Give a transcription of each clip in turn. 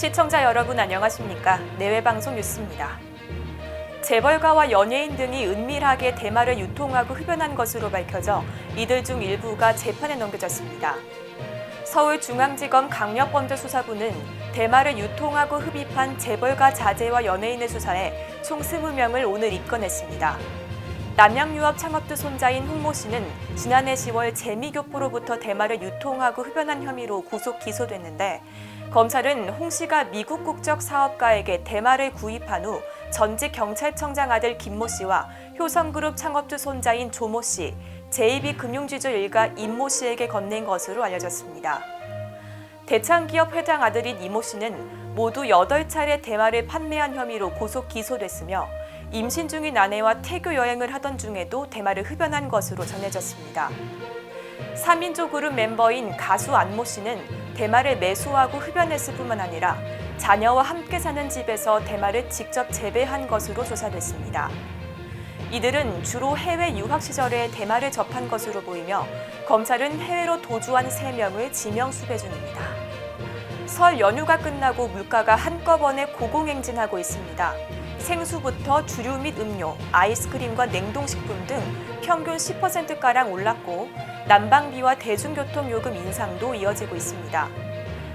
시청자 여러분 안녕하십니까? 내외방송 뉴스입니다. 재벌가와 연예인 등이 은밀하게 대마를 유통하고 흡연한 것으로 밝혀져 이들 중 일부가 재판에 넘겨졌습니다. 서울중앙지검 강력범죄수사부는 대마를 유통하고 흡입한 재벌가 자제와 연예인을 수사해 총 20명을 오늘 입건했습니다. 남양유업 창업주 손자인 홍모 씨는 지난해 10월 재미교포로부터 대마를 유통하고 흡연한 혐의로 구속 기소됐는데 검찰은 홍 씨가 미국 국적 사업가에게 대마를 구입한 후 전직 경찰청장 아들 김모 씨와 효성그룹 창업주 손자인 조모 씨, JB 금융지주 일가 임모 씨에게 건넨 것으로 알려졌습니다. 대창기업 회장 아들인 이모 씨는 모두 8차례 대마를 판매한 혐의로 구속 기소됐으며 임신 중인 아내와 태교 여행을 하던 중에도 대마를 흡연한 것으로 전해졌습니다. 3인조 그룹 멤버인 가수 안모 씨는 대마를 매수하고 흡연했을 뿐만 아니라 자녀와 함께 사는 집에서 대마를 직접 재배한 것으로 조사됐습니다. 이들은 주로 해외 유학 시절에 대마를 접한 것으로 보이며 검찰은 해외로 도주한 3명을 지명 수배 중입니다. 설 연휴가 끝나고 물가가 한꺼번에 고공행진하고 있습니다. 생수부터 주류 및 음료, 아이스크림과 냉동식품 등 평균 10%가량 올랐고 난방비와 대중교통 요금 인상도 이어지고 있습니다.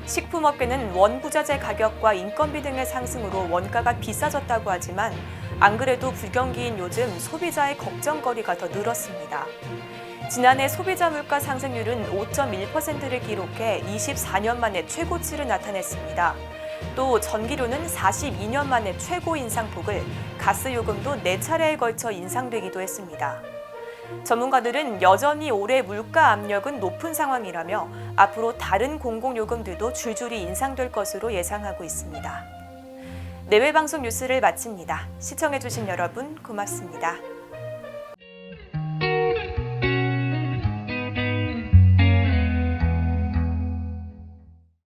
식품업계는 원부자재 가격과 인건비 등의 상승으로 원가가 비싸졌다고 하지만 안 그래도 불경기인 요즘 소비자의 걱정거리가 더 늘었습니다. 지난해 소비자 물가 상승률은 5.1%를 기록해 24년 만에 최고치를 나타냈습니다. 또 전기료는 42년 만에 최고 인상폭을, 가스 요금도 4차례에 걸쳐 인상되기도 했습니다. 전문가들은 여전히 올해 물가 압력은 높은 상황이라며 앞으로 다른 공공요금들도 줄줄이 인상될 것으로 예상하고 있습니다. 내외방송 뉴스를 마칩니다. 시청해주신 여러분 고맙습니다.